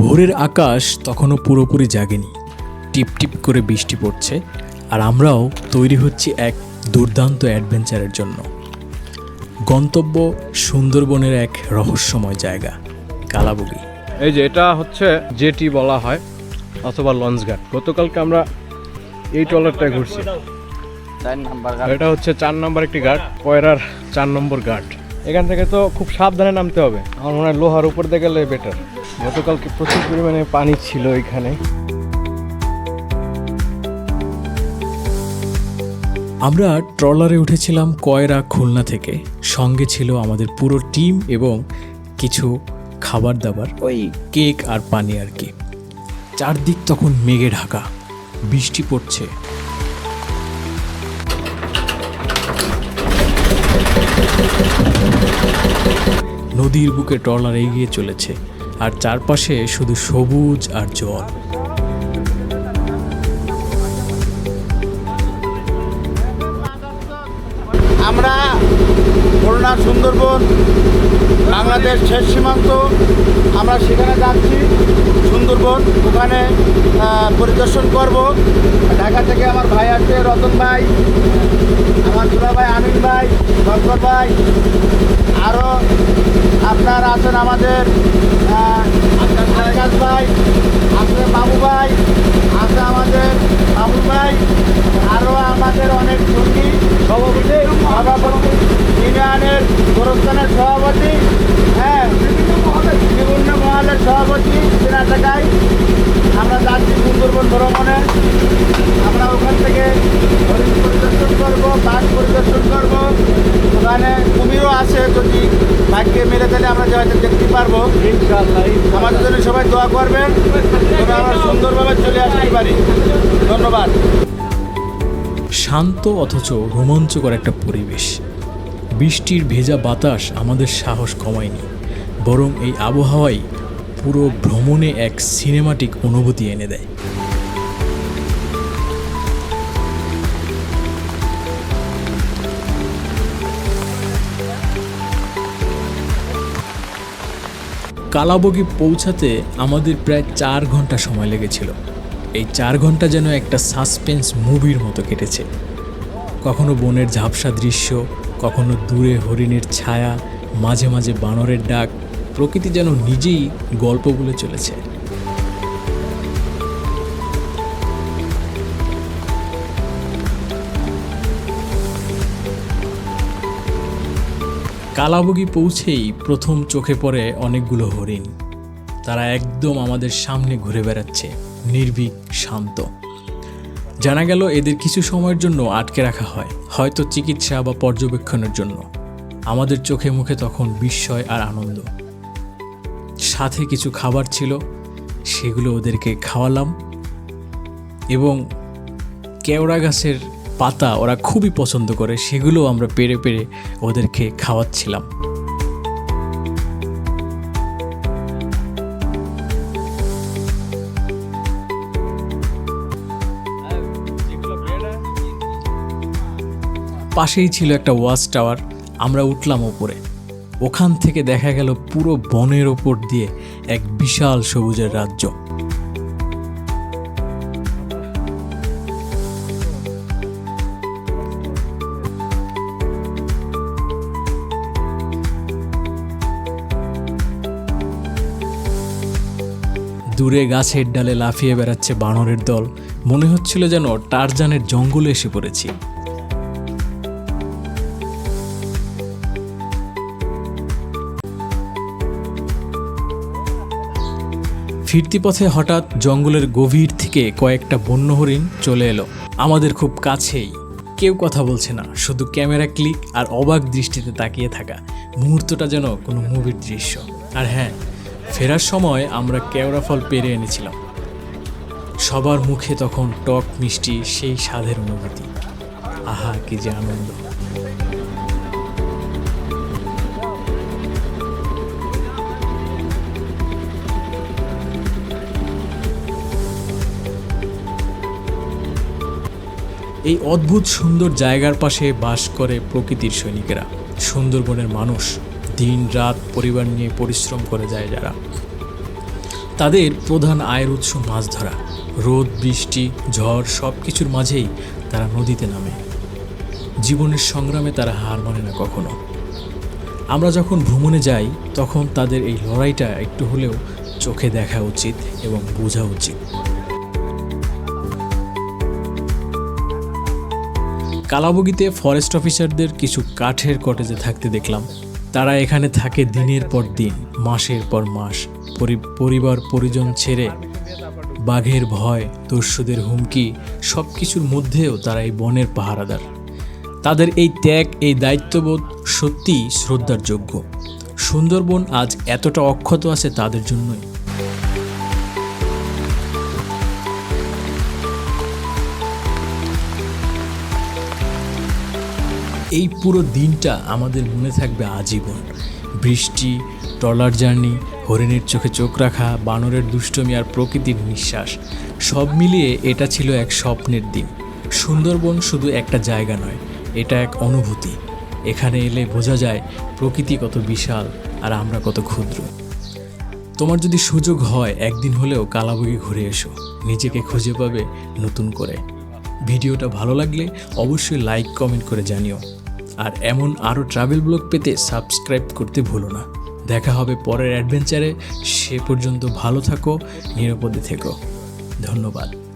ভোরের আকাশ তখনও পুরোপুরি জাগেনি। টিপ টিপ করে বৃষ্টি পড়ছে আর আমরাও তৈরি হচ্ছি এক দুর্দান্ত অ্যাডভেঞ্চারের জন্য। গন্তব্য সুন্দরবনের এক রহস্যময় জায়গা কালাবুগি এই যে এটা হচ্ছে জেটি বলা হয় অথবা লঞ্চ ঘাট। গতকালকে আমরা এই ট্রলারটায় ঘুরছি। এটা হচ্ছে চার নম্বর একটি ঘাট পয়রার চার নম্বর ঘাট। এখান থেকে তো খুব সাবধানে নামতে হবে আমার মনে হয় লোহার উপর দিয়ে গেলে বেটার গতকালকে প্রচুর পরিমাণে পানি ছিল এখানে। আমরা ট্রলারে উঠেছিলাম কয়রা খুলনা থেকে। সঙ্গে ছিল আমাদের পুরো টিম এবং কিছু খাবার দাবার ওই কেক আর পানি আর কি। চারদিক তখন মেঘে ঢাকা, বৃষ্টি পড়ছে। নদীর বুকে ট্রলার এগিয়ে চলেছে। আর চারপাশে শুধু সবুজ আর জল। আমরা খুলনা, সুন্দরবন, বাংলাদেশ শেষ সীমান্ত। আমরা সেখানে যাচ্ছি, সুন্দরবন, ওখানে পরিদর্শন করব। ঢাকা থেকে আমার ভাই আছে রতন ভাই, আমার দুলা ভাই, আমিন ভাই ভাই আরও আপনার আছেন আমাদের আকাশ ভাই আছে বাবু ভাই আছে আমাদের বাবু ভাই আরও আমাদের অনেক সঙ্গী সভাপতি সভাপতি ইউনিয়নের গোরস্থানের সভাপতি হ্যাঁ বিভিন্ন মহলের সভাপতি সেনা টাকায় আমরা যাচ্ছি সুন্দরবন ভ্রমণে আমরা ওখান থেকে হরিণ পরিদর্শন করব বাঘ পরিদর্শন করব ওখানে কুমিরও আছে যদি ভাগ্যে মেরে দিলে আমরা হয়তো দেখতে আমাদের জন্য সবাই দোয়া করবেন, তবে আমরা সুন্দরভাবে চলে আসতে পারি। ধন্যবাদ। শান্ত অথচ রোমাঞ্চকর একটা পরিবেশ। বৃষ্টির ভেজা বাতাস আমাদের সাহস কমায়নি, বরং এই আবহাওয়াই পুরো ভ্রমণে এক সিনেমাটিক অনুভূতি এনে দেয়। কালাবগি পৌঁছাতে আমাদের প্রায় চার ঘণ্টা সময় লেগেছিল। এই চার ঘণ্টা যেন একটা সাসপেন্স মুভির মতো কেটেছে। কখনো বনের ঝাপসা দৃশ্য, কখনো দূরে হরিণের ছায়া, মাঝে মাঝে বানরের ডাক, প্রকৃতি যেন নিজেই গল্প বলে চলেছে। কালাবগি পৌঁছেই প্রথম চোখে পড়ে অনেকগুলো হরিণ। তারা একদম আমাদের সামনে ঘুরে বেড়াচ্ছে, নির্ভীক, শান্ত। জানা গেল এদের কিছু সময়ের জন্য আটকে রাখা হয়, হয়তো চিকিৎসা বা পর্যবেক্ষণের জন্য। আমাদের চোখে মুখে তখন বিস্ময় আর আনন্দ। সাথে কিছু খাবার ছিল, সেগুলো ওদেরকে খাওয়ালাম এবং কেওড়া গাছের পাতা ওরা খুবই পছন্দ করে সেগুলো আমরা পেরে পেরে ওদেরকে খাওয়াচ্ছিলাম। পাশেই ছিল একটা ওয়াচ টাওয়ার, আমরা উঠলাম ওপরে। ওখান থেকে দেখা গেল পুরো বনের ওপর দিয়ে এক বিশাল সবুজের রাজ্য। দূরে গাছের ডালে লাফিয়ে বেড়াচ্ছে বানরের দল। মনে হচ্ছিল যেন টারজানের জঙ্গলে এসে পড়েছি। ফিরতি পথে হঠাৎ জঙ্গলের গভীর থেকে কয়েকটা বন্য হরিণ চলে এলো। আমাদের খুব কাছেই। কেউ কথা বলছে না, শুধু ক্যামেরা ক্লিক আর অবাক দৃষ্টিতে তাকিয়ে থাকা। মুহূর্তটা যেন কোনো মুভির দৃশ্য। আর হ্যাঁ ফেরার সময় আমরা কেওড়া ফল পেরে এনেছিলাম। সবার মুখে তখন টক মিষ্টি সেই স্বাদের অনুভূতি। আহা, কি যে আনন্দ। এই অদ্ভুত সুন্দর জায়গার পাশে বাস করে প্রকৃতির সৈনিকেরা। সুন্দরবনের মানুষ দিন রাত পরিবার নিয়ে পরিশ্রম করে যায় যারা। তাদের প্রধান আয়ের উৎস মাছ ধরা। রোদ, বৃষ্টি, ঝড় সব কিছুর মাঝেই তারা নদীতে নামে। জীবনের সংগ্রামে তারা হার মানে না কখনো। আমরা যখন ভ্রমণে যাই, তখন তাদের এই লড়াইটা একটু হলেও চোখে দেখা উচিত এবং বোঝা উচিত। কালাবগিতে ফরেস্ট অফিসারদের কিছু কাঠের কটেজে থাকতে দেখলাম। তারা এখানে থাকে দিনের পর দিন, মাসের পর মাস। পরি- পরিবার পরিজন ছেড়ে বাঘের ভয়, দস্যুদের হুমকি সব কিছুর মধ্যেও তারা এই বনের পাহারাদার। তাদের এই ত্যাগ, এই দায়িত্ববোধ সত্যিই শ্রদ্ধার যোগ্য। সুন্দরবন আজ এতটা অক্ষত আছে তাদের জন্যই। এই পুরো দিনটা আমাদের মনে থাকবে আজীবন। বৃষ্টি, ট্রলার জার্নি, হরিণের চোখে চোখ রাখা, বানরের দুষ্টমি আর প্রকৃতির নিঃশ্বাস, সব মিলিয়ে এটা ছিল এক স্বপ্নের দিন। সুন্দরবন শুধু একটা জায়গা নয়, এটা এক অনুভূতি। এখানে এলে বোঝা যায় প্রকৃতি কত বিশাল আর আমরা কত ক্ষুদ্র। তোমার যদি সুযোগ হয়, একদিন হলেও কালাবগি ঘুরে এসো। নিজেকে খুঁজে পাবে নতুন করে। ভিডিওটা ভালো লাগলে অবশ্যই লাইক কমেন্ট করে জানিও। আর এমন আরও ট্রাভেল ব্লগ পেতে সাবস্ক্রাইব করতে ভুলো না। দেখা হবে পরের অ্যাডভেঞ্চারে সে পর্যন্ত ভালো থাকো, নিরাপদে থেকো। ধন্যবাদ।